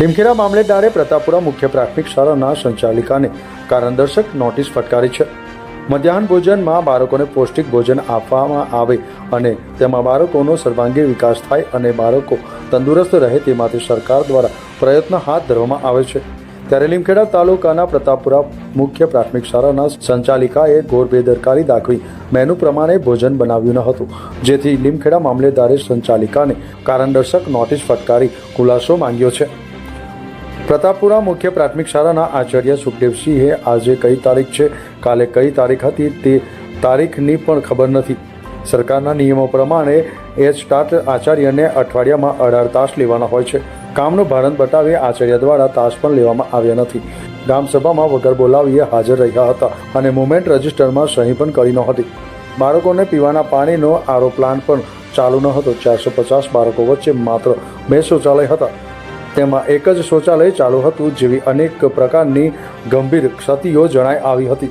લીમખેડા મામલેદારે પ્રતાપપુરા મુખ્ય પ્રાથમિક શાળાના સંચાલિકાને કારણદર્શક નોટિસ ફટકારી છે. મધ્યાહન ભોજનમાં બાળકોને પૌષ્ટિક ભોજન આપવામાં આવે અને તેમાં બાળકોનો સર્વાંગી વિકાસ થાય અને બાળકો તંદુરસ્ત રહે તે માટે સરકાર દ્વારા પ્રયત્ન હાથ ધરવામાં આવે છે. ત્યારે લીમખેડા તાલુકાના પ્રતાપપુરા મુખ્ય પ્રાથમિક શાળાના સંચાલિકાએ ઘોર બેદરકારી દાખવી મેનુ પ્રમાણે ભોજન બનાવ્યું ન હતું. જેથી લીમખેડા મામલેદારે સંચાલિકાને કારણદર્શક નોટિસ ફટકારી ખુલાસો માંગ્યો છે. પ્રતાપપુરા મુખ્ય પ્રાથમિક શાળાના આચાર્ય સુખદેવસિંહે આજે કઈ તારીખ છે? કાલે કઈ તારીખ હતી તે તારીખની પણ ખબર નથી. સરકારના નિયમો પ્રમાણે એ સ્ટાર્ટ આચાર્યને અઠવાડિયામાં અઢાર તાસ લેવાના હોય છે. કામનું ભારણ બતાવી આચાર્ય દ્વારા તાસ પણ લેવામાં આવ્યા નથી. ગ્રામસભામાં વગર બોલાવીએ હાજર રહ્યા હતા અને મુમેન્ટ રજિસ્ટરમાં સહી પણ કરી નહોતી. બાળકોને પીવાના પાણીનો આરો પ્લાન્ટ પણ ચાલુ ન હતો ચારસો પચાસ બાળકો વચ્ચે માત્ર બે શૌચાલય હતા. તેમાં એક જ શૌચાલય ચાલુ હતું જેવી અનેક પ્રકારની ગંભીર ક્ષતિઓ જણાઈ આવી હતી.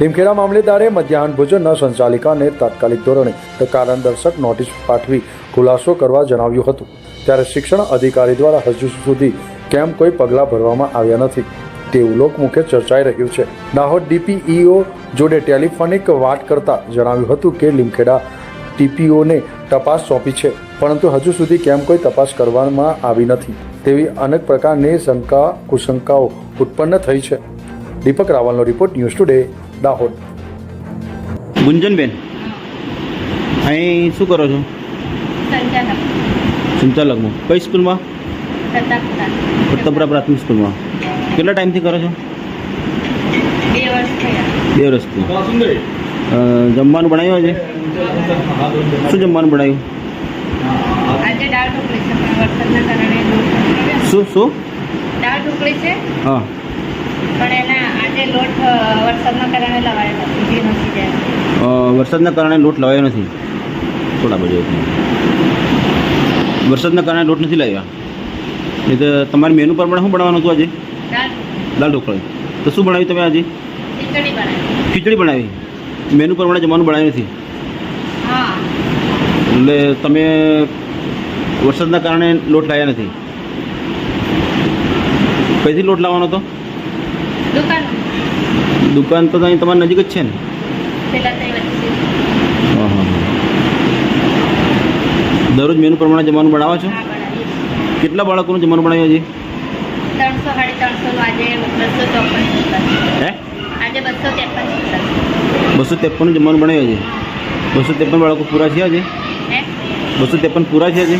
લીમખેડા મામલેદારે મધ્યાહન ભોજનના સંચાલિકાને તાત્કાલિક ધોરણે કારણદર્શક નોટિસ પાઠવી ખુલાસો કરવા જણાવ્યું હતું. ત્યારે શિક્ષણ અધિકારી દ્વારા હજુ સુધી કેમ કોઈ પગલાં ભરવામાં આવ્યા નથી? તેવું લોકમુખે ચર્ચાઈ રહ્યું છે. દાહોદ ડીપીઈઓ જોડે ટેલિફોનિક વાત કરતા જણાવ્યું હતું કે લીમખેડા ટીપીઓને તપાસ સોંપી છે પરંતુ હજુ સુધી કેમ કોઈ તપાસ કરવામાં આવી નથી? તેવી અનેક પ્રકારની શંકા કુશંકાઓ ઉત્પન્ન થઈ છે. Deepak રાવલનો report news today Dahod. Gunjanben અહીં શું કરો છો? સંચાલક. સંચાલકમાં. કઈ સ્કૂલમાં? પ્રતાપરા પ્રાથમિક સ્કૂલમાં. કેટલા ટાઈમથી કરો છો? બે વર્ષ બે વર્ષથી. જમવાનું બનાવ્યું આજે? શું જમવાનું બનાવ્યું? પણ. શું શું? દાળ ઢોકળી છે હા. પણ એના આજે લોટ વરસાદના કારણે લવાયેલો નથી વરસાદના કારણે લોટ લાવ્યો નથી? થોડા બજે વરસાદના કારણે લોટ નથી લાવ્યા? એ તો તમારી મેનુ પ્રમાણે શું બનાવવાનું હતું આજે? દાળ દાળ ઢોકળી. તો શું બનાવ્યું તમે આજે? ખીચડી બનાવી. ખીચડી બનાવી. મેનુ પ્રમાણે જમવાનું બનાવ્યું નથી. એટલે તમે વરસાદના કારણે લોટ લાવ્યા નથી. કઈથી લોટ લાવવાનો હતો? દુકાન. તો અહીં તમારી નજીક જ છે ને? દરરોજ મેનુ પ્રમાણે જમવાનું બનાવો છો? કેટલા બાળકોનું જમવાનું બનાવ્યું હજી ત્રણસો સાડી ત્રણસો આજે બસો ચોપન હે? આજે બસો ત્રેપન બસો ત્રેપનનું જમવાનું બનાવ્યું છે. બસો ત્રેપન બાળકો પૂરા થયા છે? બસો ત્રેપન પૂરા થયા છે?